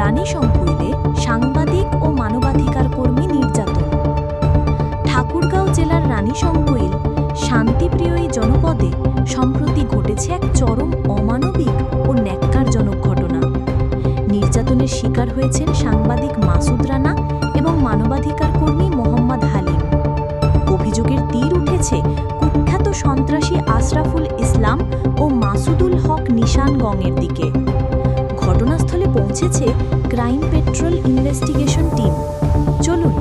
রানী শঙ্কুইলে সাংবাদিক ও মানবাধিকার কর্মী নির্যাতন। ঠাকুরগাঁও জেলার রানী শঙ্কুইল শান্তিপ্রিয় এই জনপদে সম্প্রতি ঘটেছে এক চরম অমানবিক ও ন্যাক্কারজনক ঘটনা। নির্যাতনের শিকার হয়েছেন সাংবাদিক মাসুদ রানা এবং মানবাধিকার কর্মী মোহাম্মদ হালিম। অভিযোগের তীর উঠেছে কুখ্যাত সন্ত্রাসী আশরাফুল ইসলাম ও মাসুদুল হক নিশান দিকে। পৌঁছেছে ক্রাইম পেট্রোল ইনভেস্টিগেশন টিম। চলুন,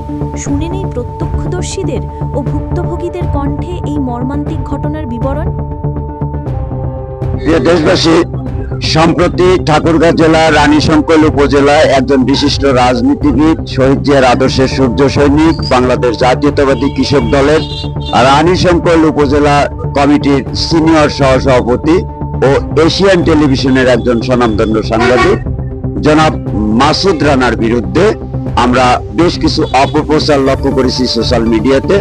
শুনে নেই প্রত্যক্ষদর্শীদের ও ভুক্তভোগীদের কণ্ঠে এই মর্মান্তিক ঘটনার বিবরণ। দেশবাসী, সম্প্রতি ঠাকুরগাঁও জেলার রানীশঙ্কল উপজেলায় একজন বিশিষ্ট রাজনীতিবিদ, শহীদ জিয়ার আদর্শের সূর্য সৈনিক, বাংলাদেশ জাতীয়তাবাদী কৃষক দলের রানীশঙ্কল উপজেলা কমিটির সিনিয়র সহসভাপতি ও এশিয়ান টেলিভিশনের একজন স্বনামধন্য সাংবাদিক। জনাব মাসুদ রানার বিরুদ্ধে আমরা বেশ কিছু অপপ্রচার লক্ষ্য করেছি সোশ্যাল মিডিয়াতে।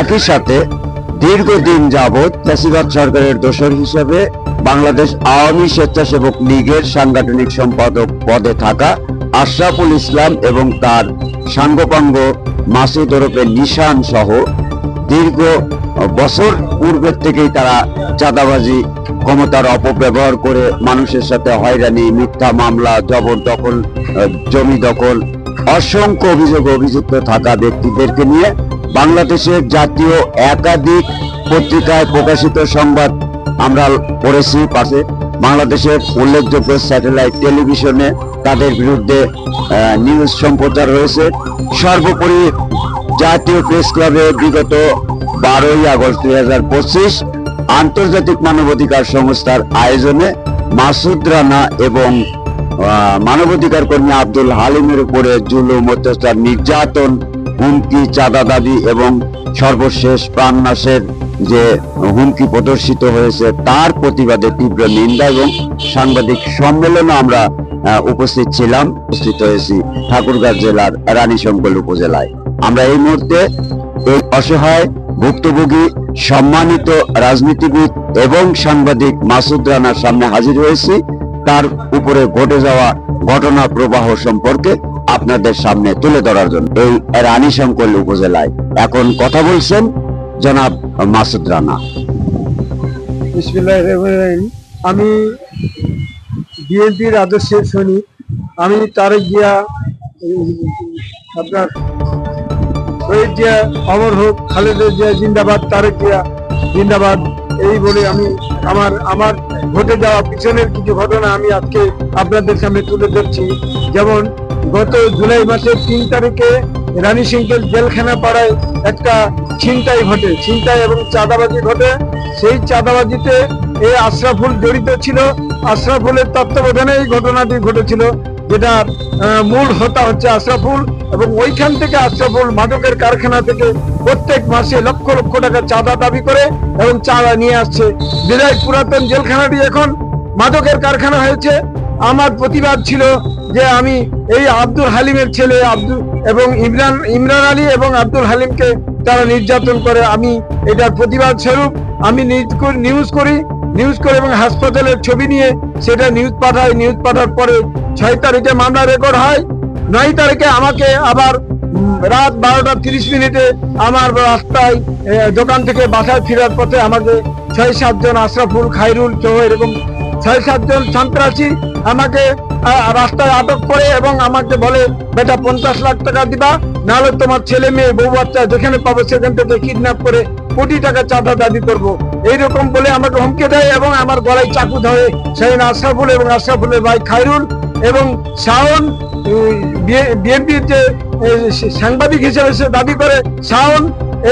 একই সাথে দীর্ঘদিন যাবৎ ফ্যাসিবাদ সরকারের দোষর হিসেবে বাংলাদেশ আওয়ামী স্বেচ্ছাসেবক লীগের সাংগঠনিক সম্পাদক পদে থাকা আশরাফুল ইসলাম এবং তার সাঙ্গপাঙ্গ মাসুদ ওরফে নিশান সহ দীর্ঘ বছর পূর্বের থেকেই তারা চাঁদাবাজি ক্ষমতার অপব্যবহার করে মানুষের সাথে হয়রানি, মিথ্যা মামলা জবরদখল জমি দখল, অসংখ্য অভিযোগ অভিযুক্ত থাকা ব্যক্তিদেরকে নিয়ে বাংলাদেশের জাতীয় একাধিক পত্রিকায় প্রকাশিত সংবাদ আমরা পড়েছি পাশে। বাংলাদেশের উল্লেখযোগ্য স্যাটেলাইট টেলিভিশনে তাদের বিরুদ্ধে নিউজ সম্প্রচার হয়েছে সর্বোপরি জাতীয় প্রেস ক্লাবে বিগত বারোই আগস্ট দুই হাজার পঁচিশ আন্তর্জাতিক মানবাধিকার সংস্থার আয়োজনে মাসুদ রানা এবং মানবাধিকার কর্মী আব্দুল হালিমের উপরে জুলুম, অত্যাচার, নির্যাতন, হুমকি চাঁদা দাবি এবং সর্বশেষ প্রাণনাশের যে হুমকি প্রদর্শিত হয়েছে, তার প্রতিবাদে তীব্র নিন্দা এবং সাংবাদিক সম্মেলনে আমরা উপস্থিত ছিলাম, উপস্থিত হয়েছি ঠাকুরগাঁও জেলার রানীশঙ্কল উপজেলায়। আমরা এই মুহূর্তে এই অসহায় ভুক্তভোগী, সম্মানিত রাজনীতিবিদ এবং সাংবাদিক মাসুদ রানার সামনে হাজির হয়েছি। তার উপরে ঘটে যাওয়া ঘটনা প্রবাহ সম্পর্কে আপনাদের সামনে তুলে ধরার জন্য এই রানীশঙ্কল উপজেলায় এখন কথা বলছেন জনাব মাসুদ রানা। আমি বিএনপির আদর্শের সৈনিক। আমি তারেক জিয়া আপনার শহীদ জিয়া, অমর হোক, খালেদা জিয়া, জিন্দাবাদ, তারেক জিয়া, জিন্দাবাদ। এই বলে আমি আমার আমার ঘটে যাওয়া পিছনের কিছু ঘটনা আমি আজকে আপনাদের সামনে তুলে ধরছি। যেমন, গত জুলাই মাসের তিন তারিখে রানী সিংকেল জেলখানা পাড়ায় একটা ছিনতাই ঘটে, ছিনতাই এবং চাঁদাবাজি ঘটে। সেই চাঁদাবাজিতে এই আশরাফুল জড়িত ছিল। আশরাফুলের তত্ত্বাবধানে এই ঘটনাটি ঘটেছিল যেটা মূল হতা হচ্ছে আশরাফুল। এবং ওইখান থেকে আশরাফুল মাদকের কারখানা থেকে প্রত্যেক মাসে লক্ষ লক্ষ টাকা চাঁদা দাবি করে এবং চাঁদা নিয়ে আসছে। বিদায় পুরাতন জেলখানাটি এখন মাদকের কারখানা হয়েছে। আমার প্রতিবাদ ছিল যে আমি এই আব্দুল হালিমের ছেলে আব্দুল এবং ইমরান ইমরান আলী এবং আব্দুল হালিমকে তারা নির্যাতন করে। আমি এটার প্রতিবাদ স্বরূপ আমি নিউজ করি- নিউজ করি। নিউজ করে এবং হাসপাতালের ছবি নিয়ে সেটা নিউজ পাঠায় নিউজ পাঠার পরে ছয় তারিখে মামলা রেকর্ড হয়। নয় তারিখে আমাকে আবার রাত বারোটা তিরিশ মিনিটে আমার রাস্তায় দোকান থেকে বাসায় ফেরার পথে আমাকে ছয় সাতজন আশরাফুল খাইরুল সহ এরকম ছয় সাতজন সন্ত্রাসী আমাকে রাস্তায় আটক করে এবং আমাকে বলে, বেটা, পঞ্চাশ লাখ টাকা দিবা, নাহলে তোমার ছেলে মেয়ে, বউ বাচ্চা যেখানে পাবো সেখান থেকে কিডন্যাপ করে কোটি টাকা চাঁদা দাবি করব। এইরকম বলে আমাকে হুমকে দেয় এবং আমার গলায় চাকু ধরে সেই আশরাফুল এবং আশরাফুলের ভাই খাইরুল এবং শাওন বিএনপির যে সাংবাদিক হিসেবে সে দাবি করে, শাওন,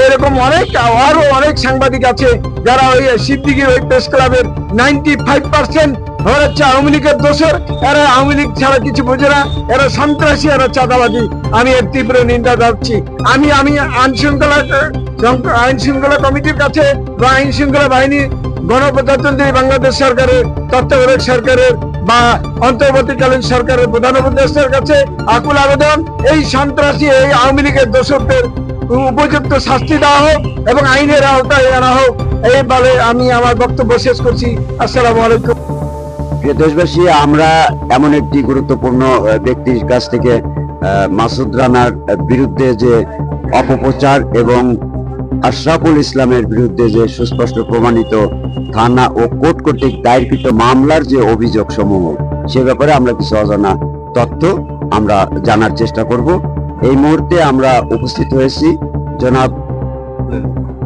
এরকম অনেক, আরও অনেক সাংবাদিক আছে যারা ওই সিদ্দিকির ওই প্রেস ক্লাবের নাইনটি ফাইভ পার্সেন্ট হচ্ছে আওয়ামী লীগের দোষর। এরা আওয়ামী লীগ ছাড়া কিছু বোঝে না। এরা সন্ত্রাসী, এরা চাঁদাবাজি। আমি এর তীব্র নিন্দা যাচ্ছি আমি আমি আইন শৃঙ্খলা আইন শৃঙ্খলা কমিটির কাছে বা আইন শৃঙ্খলা বাহিনী গণপ্রজাতন্ত্রী বাংলাদেশ সরকারের, তত্ত্বাবধায়ক সরকারের বা অন্তর্বর্তীকালীন সরকারের প্রধান উপদেষ্টার কাছে আকুল আবেদন, এই সন্ত্রাসী, এই আওয়ামী লীগের দোষকদের উপযুক্ত শাস্তি দেওয়া হোক এবং আইনের আওতায় আনা হোক, এই বলে আমি আমার বক্তব্য শেষ করছি। আসসালামু আলাইকুম। দেশবাসী, আমরা এমন একটি গুরুত্বপূর্ণ ব্যক্তির কাছ থেকে মাসুদ রানার বিরুদ্ধে যে অপপ্রচার এবং আশরাফুল ইসলামের বিরুদ্ধে যে সুস্পষ্ট প্রমাণিত থানা ও কোর্ট কর্তৃক দায়েরকৃত মামলার যে অভিযোগ সমূহ, সে ব্যাপারে আমরা কিছু অজানা তথ্য আমরা জানার চেষ্টা করব। এই মুহূর্তে আমরা উপস্থিত হয়েছি জনাব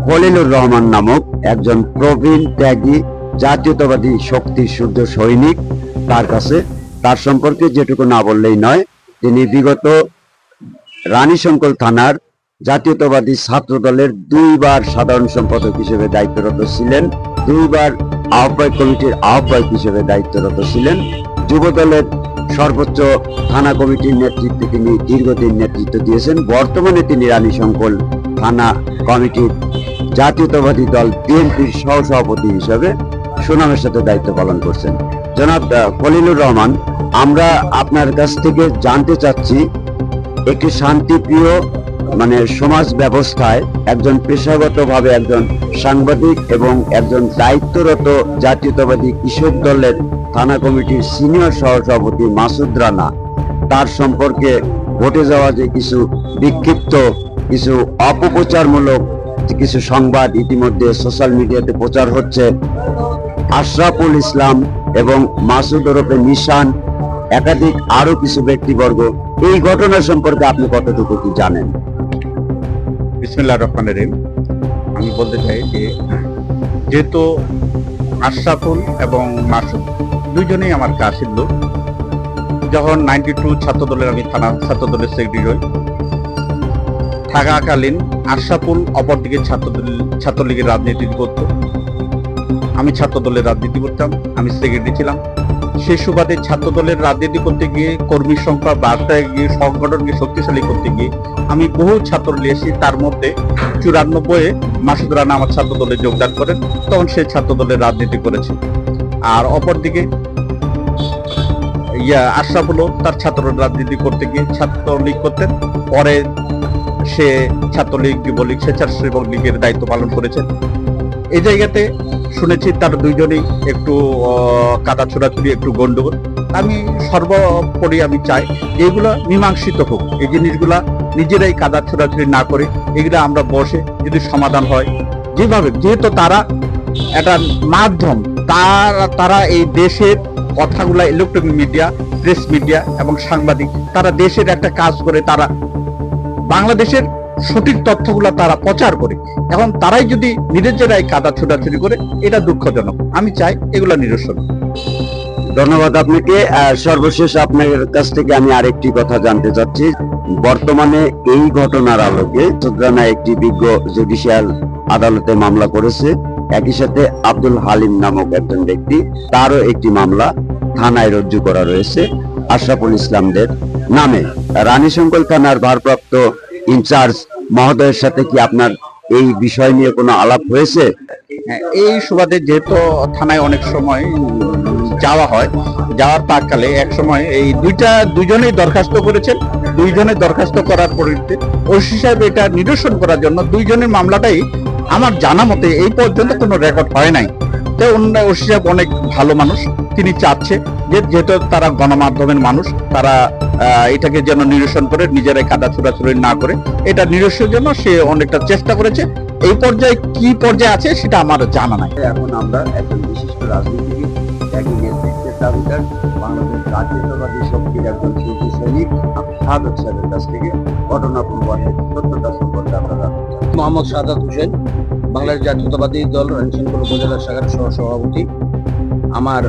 খলিলুর রহমান নামক একজন প্রবীণ ত্যাগী, জাতীয়তাবাদী শক্তি সূর্য সৈনিক তার কাছে। তার সম্পর্কে যেটুকু না বললেই নয়, তিনি বিগত রানীশঙ্কল থানার জাতীয়তাবাদী ছাত্র দলের দুইবার সাধারণ সম্পাদক হিসেবে দায়িত্বরত ছিলেন, দুইবার আহ্বায়ক কমিটির আহ্বায়ক হিসেবে দায়িত্বরত ছিলেন। যুব দলের সর্বোচ্চ থানা কমিটির নেতৃত্বে তিনি দীর্ঘদিন নেতৃত্ব দিয়েছেন। বর্তমানে তিনি রানীশঙ্কল থানা কমিটির জাতীয়তাবাদী দল বিএনপির সহসভাপতি হিসেবে সুনামের সাথে দায়িত্ব পালন করছেন। জনাব খলিলুর রহমান, আমরা আপনার কাছ থেকে জানতে চাচ্ছি, একটি শান্তিপ্রিয় মানে সমাজ ব্যবস্থায় একজন পেশাগতভাবে একজন সাংবাদিক এবং একজন দায়িত্বরত জাতীয়তাবাদী কৃষক দলের থানা কমিটির সিনিয়র সহসভাপতি মাসুদ রানা। তার সম্পর্কে ঘটে যাওয়া যে কিছু বিক্ষিপ্ত, কিছু অপপ্রচারমূলক কিছু সংবাদ ইতিমধ্যে সোশ্যাল মিডিয়াতে প্রচার হচ্ছে। আশরাফুল ইসলাম এবং মাসুদ ওরফে নিশান একাধিক আরও কিছু ব্যক্তিবর্গ এই ঘটনা সম্পর্কে আপনি কতটুকু কি জানেন? বিসমিল্লাহ রহমান রহিম। আমি বলতে চাই যে, যেহেতু আশরাফুল এবং মাসুদ দুইজনেই আমার কাছের লোক, যখন নাইনটি টু ছাত্র দলের আমি থানা ছাত্র দলের সেক্রেটারি হই, থাকাকালীন আশরাফুল অপরদিকে ছাত্র দল- ছাত্রলীগের রাজনীতি করত। আমি ছাত্রদলের রাজনীতি করতাম, আমি সেক্রেটারি ছিলাম। সেই সুবাদে ছাত্র দলের রাজনীতি করতে গিয়ে কর্মী সংখ্যা বাড়তে গিয়ে সংগঠনকে শক্তিশালী করতে গিয়ে আমি বহু ছাত্র নিয়েছি তার মধ্যে চুরানব্বই মাসুদ রানা আমার ছাত্র দলে যোগদান করেন। তখন সে ছাত্র দলের রাজনীতি করেছে। আর অপরদিকে ইয়া আশরাফুলও তার ছাত্র রাজনীতি করতে গিয়ে ছাত্রলীগ করতেন। পরে সে ছাত্রলীগ, যুবলীগ, স্বেচ্ছাসেবক লীগের দায়িত্ব পালন করেছেন। এই জায়গাতে শুনেছি তার দুইজনেই একটু কাদা ছোড়াছুড়ি, একটু গন্ডগোল। আমি সর্বোপরি আমি চাই এগুলো মীমাংসিত হোক। এই জিনিসগুলা নিজেরাই কাদা ছোড়াছুড়ি না করে এগুলো আমরা বসে যদি সমাধান হয়, যেভাবে, যেহেতু তারা একটা মাধ্যম, তারা তারা এই দেশের কথাগুলা ইলেকট্রনিক মিডিয়া প্রেস মিডিয়া এবং সাংবাদিক, তারা দেশের একটা কাজ করে তারা বাংলাদেশের সঠিক তথ্যগুলা তারা প্রচার করে। এখন তারাই যদি নিজেরাই কাদা ছোটাছুটি করে, এটা দুঃখজনক। আমি চাই এগুলা নিরসন। ধন্যবাদ আপনাকে। সর্বশেষ আপনার কাছ থেকে আমি আরেকটি কথা জানতে চাচ্ছি। বর্তমানে এই ঘটনার আলোকে সুদ্রানা একটি বিজ্ঞ জুডিশিয়াল আদালতে মামলা করেছে। একই সাথে আব্দুল হালিম নামক একজন ব্যক্তি, তারও একটি মামলা থানায় রজ্জু করা রয়েছে আশরাফুল ইসলামদের নামে। রানীশঙ্কল থানার ভারপ্রাপ্ত ইনচার্জ মহোদয়ের সাথে কি আপনার এই বিষয় নিয়ে কোনো আলাপ হয়েছে? হ্যাঁ, এই সুবাদে যেহেতু থানায় অনেক সময় যাওয়া হয় যাওয়ার পাককালে এক সময় এই দুইটা দুইজনেই দরখাস্ত করেছেন দুইজনে দরখাস্ত করার পরিবর্তে ওসি সাহেব এটা নিরসন করার জন্য দুইজনের মামলাটাই আমার জানা মতে এই পর্যন্ত কোনো রেকর্ড হয় নাই। তো অন্য ওসি সাহেব অনেক ভালো মানুষ তিনি চাচ্ছে যে যেহেতু তারা গণমাধ্যমের মানুষ তারা আহ, এটাকে যেন নিরসন করে নিজেরাই কাদা ছোড়াছুড়ি না করে এটা নিরসনের জন্য সে অনেকটা চেষ্টা করেছে। এই পর্যায়ে কি পর্যায়ে আছে সেটা আমার জানা নাই। এখন আমরা একজন বিশিষ্ট রাজনীতিবিদ একই নেতৃত্বের দাবিদার বাংলাদেশ জাতীয়তাবাদী শক্তির একজন শিল্পী সৈনিক সাধক সাহেবের কাছ থেকে ঘটনা প্রবাহের সত্যতা সম্পর্কে আমরা মোহাম্মদ সাদাত হোসেন বাংলাদেশ জাতীয়তাবাদী দল রানীশঙ্কর উপজেলা শাখার সহ সভাপতি। আমার,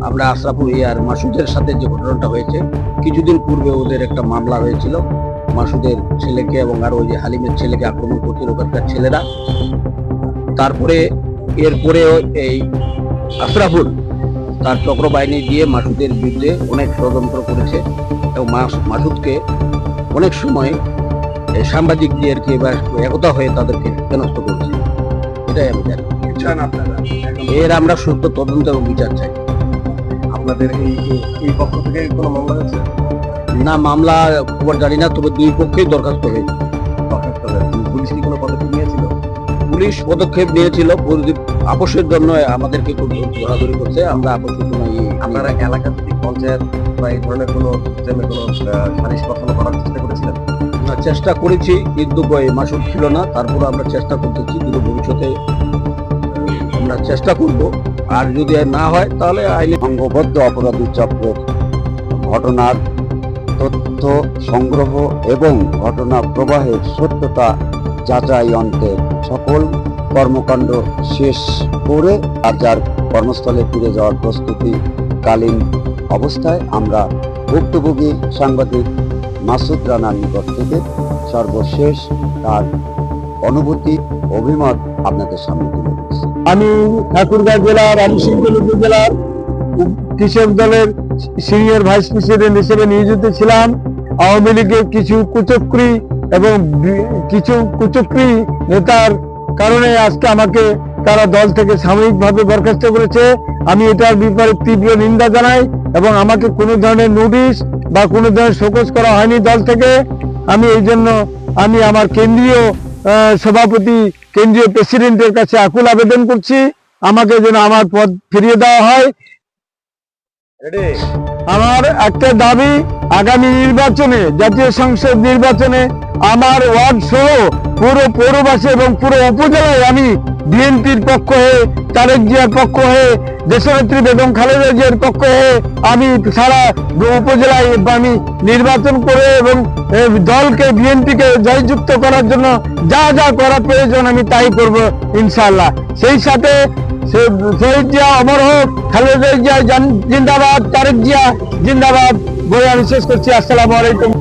আমরা আশরাফুল ইয়ার মাসুদের সাথে যে ঘটনাটা হয়েছে, কিছুদিন পূর্বে ওদের একটা মামলা হয়েছিল। মাসুদের ছেলেকে এবং আর ওই যে হালিমের ছেলেকে আক্রমণ করছিল ওখানকার ছেলেরা। তারপরে এরপরে এই আশরাফুল তার চক্র বাহিনী দিয়ে মাসুদের বিরুদ্ধে অনেক ষড়যন্ত্র করেছে এবং মাস- মাসুদকে অনেক সময় এই সাংবাদিকদেরকে বা একতা হয়ে তাদেরকে হেনস্থ করছে। জানি এর আমরা তদন্ত এবং বিচার চাই। আপনাদের এই এই পক্ষ থেকে কোনো মামলা হয়েছে? না মামলা খবর জানি না তবে দুই পক্ষেই দরখাস্ত হয়েছে। পুলিশ কি কোনো পদক্ষেপ নিয়েছিল? পুলিশ পদক্ষেপ নিয়েছিল আপোষের জন্য আমাদেরকে খুব ধরাধরি করছে। আমরা আপোষের জন্য আপনারা এলাকা ভিত্তিক পঞ্চায়েত বা এই ধরনের কোনো কোনো সালিশ গঠন করার চেষ্টা করেছিলেন? চেষ্টা করেছি, কিন্তু মাসুদ ছিল না। তারপরে আমরা চেষ্টা করতেছি, কিন্তু ভবিষ্যতে আমরা চেষ্টা করব। আর যদি না হয়, তাহলে আইনে সংঘবদ্ধ অপরাধী চক্রের ঘটনার তথ্য সংগ্রহ এবং ঘটনা প্রবাহের সত্যতা যাচাই অন্তে সকল কর্মকাণ্ড শেষ করে আর যার কর্মস্থলে ফিরে যাওয়ার প্রস্তুতিকালীন অবস্থায় আমরা ভুক্তভোগী সাংবাদিক মাসুদ রানার নিকট থেকে সর্বশেষ তার অনুভূতি, অভিমত আপনাদের সামনে তুলে আমি ঠাকুরগাঁও জেলার রামসিংপুর উপজেলার কৃষক দলের সিনিয়র ভাইস প্রেসিডেন্ট হিসেবে নিয়োজিত ছিলাম। আওয়ামী লীগের কিছু কুচক্রী এবং কিছু কুচক্রী নেতার কারণে আজকে আমাকে তারা দল থেকে সাময়িকভাবে বরখাস্ত করেছে। আমি এটার ব্যাপারে তীব্র নিন্দা জানাই। এবং আমাকে কোনো ধরনের নোটিশ বা কোনো ধরনের শোকজ করা হয়নি দল থেকে। আমি এই জন্য আমি আমার কেন্দ্রীয় সভাপতি কেন্দ্রীয় প্রেসিডেন্টের কাছে আকুল আবেদন করছি। আমাকে যেন আমার পদ ফিরিয়ে দেওয়া হয়। আমার একটা দাবি আগামী নির্বাচনে জাতীয় সংসদ নির্বাচনে আমার ওয়ার্ড সহ পুরো পৌরবাসী এবং পুরো উপজেলায় আমি বিএনপির পক্ষ হয়ে, তারেক জিয়ার পক্ষ হয়ে, দেশনেত্রী বেগম খালেদা জিয়ার পক্ষ হয়ে আমি সারা উপজেলায় আমি নির্বাচন করে এবং দলকে, বিএনপিকে জয়যুক্ত করার জন্য যা যা করা প্রয়োজন আমি তাই করব ইনশাল্লাহ সেই সাথে শহীদ জিয়া, অমর হোক, খালেদা জিয়া জিন্দাবাদ, তারেক জিয়া, জিন্দাবাদ। বলে আমি শেষ করছি। আসসালামু আলাইকুম।